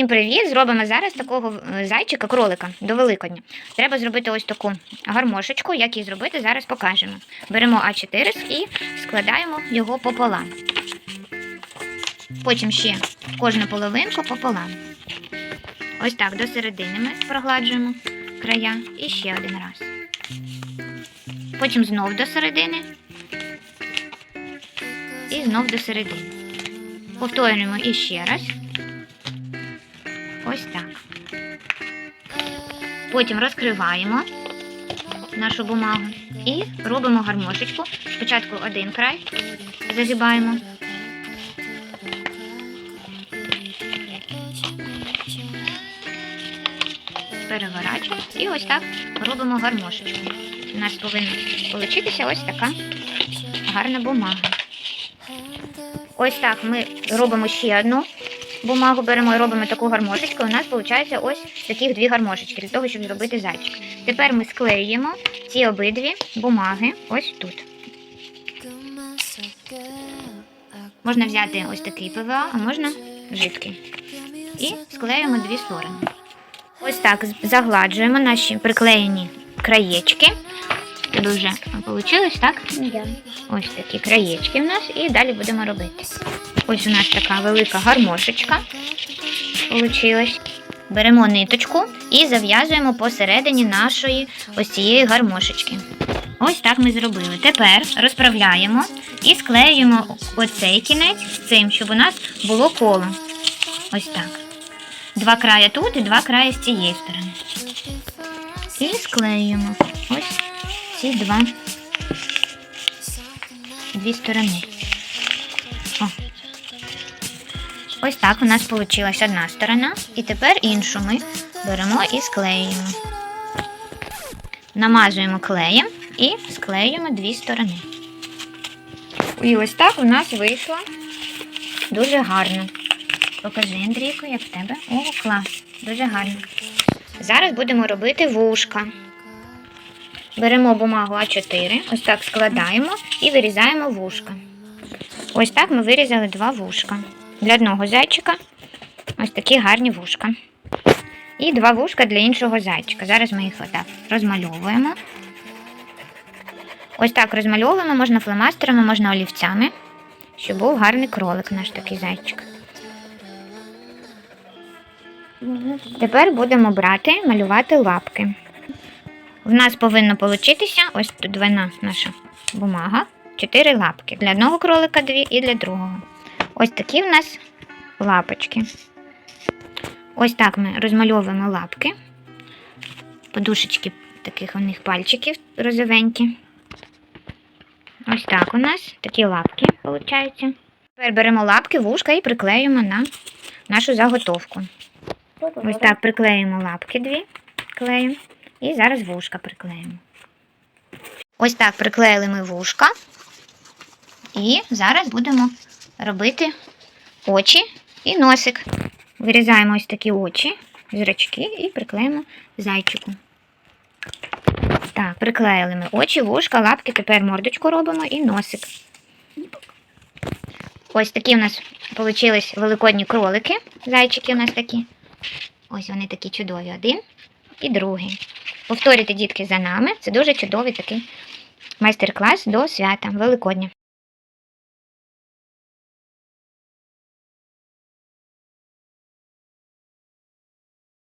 Всім привіт! Зробимо зараз такого е, зайчика, кролика до Великодня. Треба зробити ось таку гармошечку. Як її зробити, зараз покажемо. Беремо А4 і складаємо його пополам. Потім ще кожну половинку пополам. Ось так, до середини ми прогладжуємо края і ще один раз. Потім знов до середини і знов до середини. Повторюємо іще раз. Ось так. Потім розкриваємо нашу бумагу і робимо гармошечку. Спочатку один край загибаємо. Переворачуємо і ось так робимо гармошечку. У нас повинна получитися ось така гарна бумага. Ось так ми робимо ще одну бумагу, беремо і робимо таку гармошечку. У нас виходить ось таких дві гармошечки для того, щоб зробити зайчик. Тепер ми склеюємо ці обидві бумаги ось тут. Можна взяти ось такий ПВА, а можна жидкий. І склеюємо дві сторони. Ось так загладжуємо наші приклеєні краєчки. Тебе вже вийшло, так? Ось такі краєчки в нас, і далі будемо робити. Ось у нас така велика гармошечка получилась. Беремо ниточку і зав'язуємо посередині нашої ось цієї гармошечки. Ось так ми зробили. Тепер розправляємо і склеюємо оцей кінець з цим, щоб у нас було коло. Ось так. Два края тут і два края з цієї сторони. І склеюємо ось ці два дві сторони. Ось так у нас вийшла одна сторона, і тепер іншу ми беремо і склеюємо. Намазуємо клеєм і склеюємо дві сторони. І ось так у нас вийшло дуже гарно. Покажи, Андрійко, як в тебе. О, клас! Дуже гарно. Зараз будемо робити вушка. Беремо бумагу А4, ось так складаємо і вирізаємо вушка. Ось так ми вирізали два вушка. Для одного зайчика ось такі гарні вушка. І два вушка для іншого зайчика. Зараз ми їх отак розмальовуємо. Ось так розмальовуємо, можна фломастерами, можна олівцями, щоб був гарний кролик наш такий зайчик. Тепер будемо брати, малювати лапки. В нас повинно получитися ось тут двойна наша бумага, чотири лапки. Для одного кролика дві і для другого. Ось такі в нас лапочки. Ось так ми розмальовуємо лапки. Подушечки таких у них пальчиків розовенькі. Ось так у нас такі лапки виходять. Тепер беремо лапки, вушка і приклеюємо на нашу заготовку. Ось так приклеїмо лапки дві клеєм. І зараз вушка приклеїмо. Ось так приклеїли ми вушка. І зараз будемо робити очі і носик. Вирізаємо ось такі очі, зрачки і приклеїмо зайчику. Так, приклеїли ми очі, вушка, лапки, тепер мордочку робимо і носик. Ось такі у нас вийшли великодні кролики. Зайчики у нас такі. Ось вони такі чудові. Один і другий. Повторюйте, дітки, за нами. Це дуже чудовий такий майстер-клас до свята Великодня.